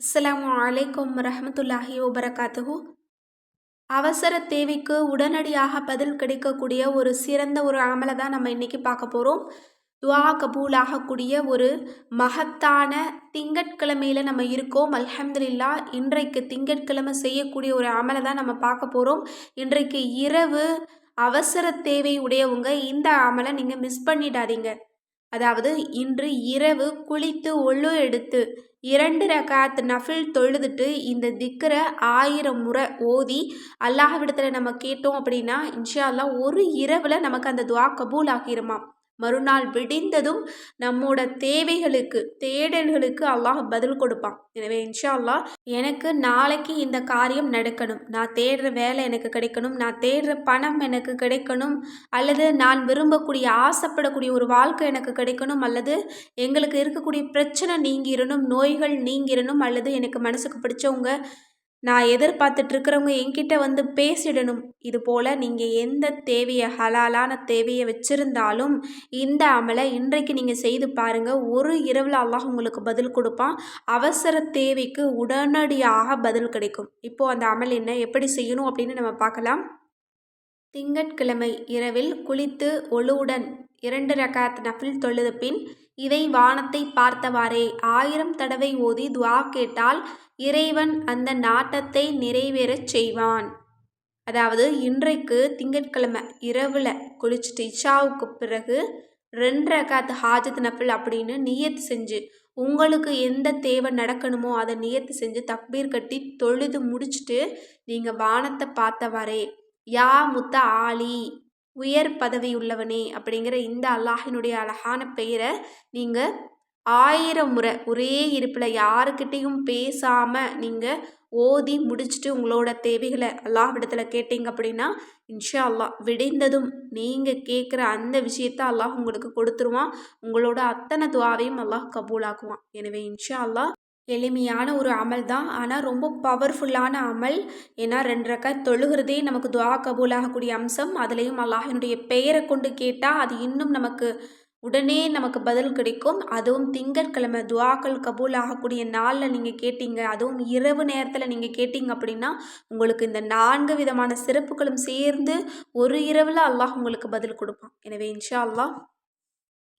அஸ்லாம் வலைக்கம் ரஹமத்துல்லாஹி வபரகாத்துஹு. அவசர தேவைக்கு உடனடியாக பதில் கிடைக்கக்கூடிய ஒரு சிறந்த ஒரு அமலை தான் நம்ம இன்றைக்கி பார்க்க போகிறோம் துவா கபூலாகக்கூடிய ஒரு மகத்தான திங்கட்கிழமையில் நம்ம இருக்கோம். அல்ஹம்துலில்லா இன்றைக்கு திங்கட்கிழமை செய்யக்கூடிய ஒரு அமலை தான் நம்ம பார்க்க போகிறோம் இன்றைக்கு இரவு அவசர தேவை உடையவங்க இந்த அமலை நீங்கள் மிஸ் பண்ணிடாதீங்க. அதாவது இன்று இரவு குளித்து ஒழு எடுத்து இரண்டு ரகாத் நஃபில் தொழுதுட்டு இந்த திக்கரை ஆயிரம் முறை ஓதி அல்லாஹ்விடத்தில் நம்ம கேட்டோம் அப்படின்னா இன்ஷா அல்லா ஒரு இரவில் நமக்கு அந்த துவா கபூல் ஆகிருமா மறுநாள் விடிந்ததும் நம்மோட தேவைகளுக்கு தேடல்களுக்கு அல்லாஹ் பதில் கொடுப்பான். எனவே இன்ஷா அல்லாஹ் எனக்கு நாளைக்கு இந்த காரியம் நடக்கணும். நான் தேடுற வேலை எனக்கு கிடைக்கணும். நான் தேடுற பணம் எனக்கு கிடைக்கணும். அல்லது நான் விரும்பக்கூடிய ஆசைப்படக்கூடிய ஒரு வாழ்க்கை எனக்கு கிடைக்கணும். அல்லது எங்களுக்கு இருக்கக்கூடிய பிரச்சனை நீங்கிடணும் நோய்கள் நீங்கிடணும் அல்லது எனக்கு மனசுக்கு பிடிச்சவங்க நான் எதிர்பார்த்துட்ருக்கிறவங்க என்கிட்ட வந்து பேசிடணும். இது போல் நீங்கள் எந்த தேவையை ஹலாலான தேவையை வச்சுருந்தாலும் இந்த அமலை இன்றைக்கு நீங்கள் செய்து பாருங்கள் ஒரு இரவில் அல்லாஹ் உங்களுக்கு பதில் கொடுப்பான். அவசர தேவைக்கு உடனடியாக பதில் கிடைக்கும். இப்போது அந்த அமல் என்ன எப்படி செய்யணும் அப்படின்னு நம்ம பார்க்கலாம். திங்கட்கிழமை இரவில் குளித்து ஒழுவுடன் இரண்டு ரகாத் நஃபில் தொழுத பின் இதை வானத்தை பார்த்தவாறே. ஆயிரம் தடவை ஓதி துவா கேட்டால் இறைவன் அந்த நாட்டத்தை நிறைவேறச் செய்வான். அதாவது இன்றைக்கு திங்கட்கிழமை இரவில் குளிச்சுட்டு இஷாவுக்கு பிறகு ரெண்டு ரகாத் ஹாஜத் நஃபில் அப்படின்னு நியத்து செஞ்சு உங்களுக்கு எந்த தேவை நடக்கணுமோ அதை நியத்து செஞ்சு தக்பீர் கட்டி தொழுது முடிச்சுட்டு நீங்கள் வானத்தை பார்த்தவாறே. யா முத்த ஆலி. உயர் பதவி உள்ளவனே அப்படிங்கிற இந்த அல்லாஹினுடைய அழகான பெயரை நீங்கள் ஆயிரம் முறை ஒரே இருப்பில் யாருக்கிட்டேயும் பேசாமல் நீங்கள் ஓதி முடிச்சுட்டு உங்களோட தேவைகளை அல்லாஹ்விடத்தில் கேட்டீங்க அப்படின்னா இன்ஷா அல்லாஹ் விடைந்ததும் நீங்கள் கேட்குற அந்த விஷயத்த அல்லாஹ் உங்களுக்கு கொடுத்துருவான். உங்களோட அத்தனை துவாவையும் அல்லாஹ் கபூலாக்குவான். எனவே இன்ஷா அல்லாஹ் எளிமையான ஒரு அமல் தான். ஆனால் ரொம்ப பவர்ஃபுல்லான அமல். ஏன்னா ரெண்டு ரக்கா தொழுகிறதே நமக்கு துவா கபூலாகக்கூடிய அம்சம். அதுலேயும் அல்லாஹினுடைய பெயரை கொண்டு கேட்டால் அது இன்னும் நமக்கு உடனே நமக்கு பதில் கிடைக்கும். அதுவும் திங்கட்கிழமை துவாக்கள் கபூல் ஆகக்கூடிய நாளில் நீங்கள் கேட்டீங்க அதுவும் இரவு நேரத்தில் நீங்கள் கேட்டீங்க அப்படின்னா உங்களுக்கு இந்த நான்கு விதமான சிறப்புகளும் சேர்ந்து ஒரு இரவில் அல்லாஹ் உங்களுக்கு பதில் கொடுப்பான். எனவே இன்ஷா அல்லாஹ்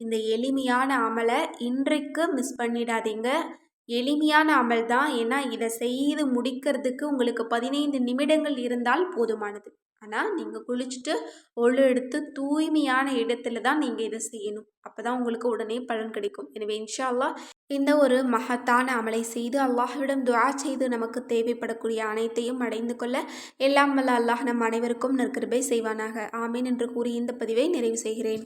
இந்த எளிமையான அமலை இன்றைக்கு மிஸ் பண்ணிடாதீங்க. எளிமையான அமல் தான். ஏன்னா இதை செய்து முடிக்கிறதுக்கு உங்களுக்கு பதினைந்து நிமிடங்கள் இருந்தால் போதுமானது. ஆனால் நீங்கள் குளிச்சுட்டு ஒழு எடுத்து தூய்மையான இடத்துல தான் நீங்கள் இதை செய்யணும். அப்போ தான் உங்களுக்கு உடனே பலன் கிடைக்கும். எனவே இன்ஷா அல்லாஹ் இந்த ஒரு மகத்தான அமலை செய்து அல்லாஹ்விடம் துவா செய்து நமக்கு தேவைப்படக்கூடிய அனைத்தையும் அடைந்து கொள்ள எல்லாம் வல்ல அல்லாஹ் நம் அனைவருக்கும் நற்கிருபை செய்வானாக. ஆமீன் என்று கூறி இந்த பதிவை நிறைவு செய்கிறேன்.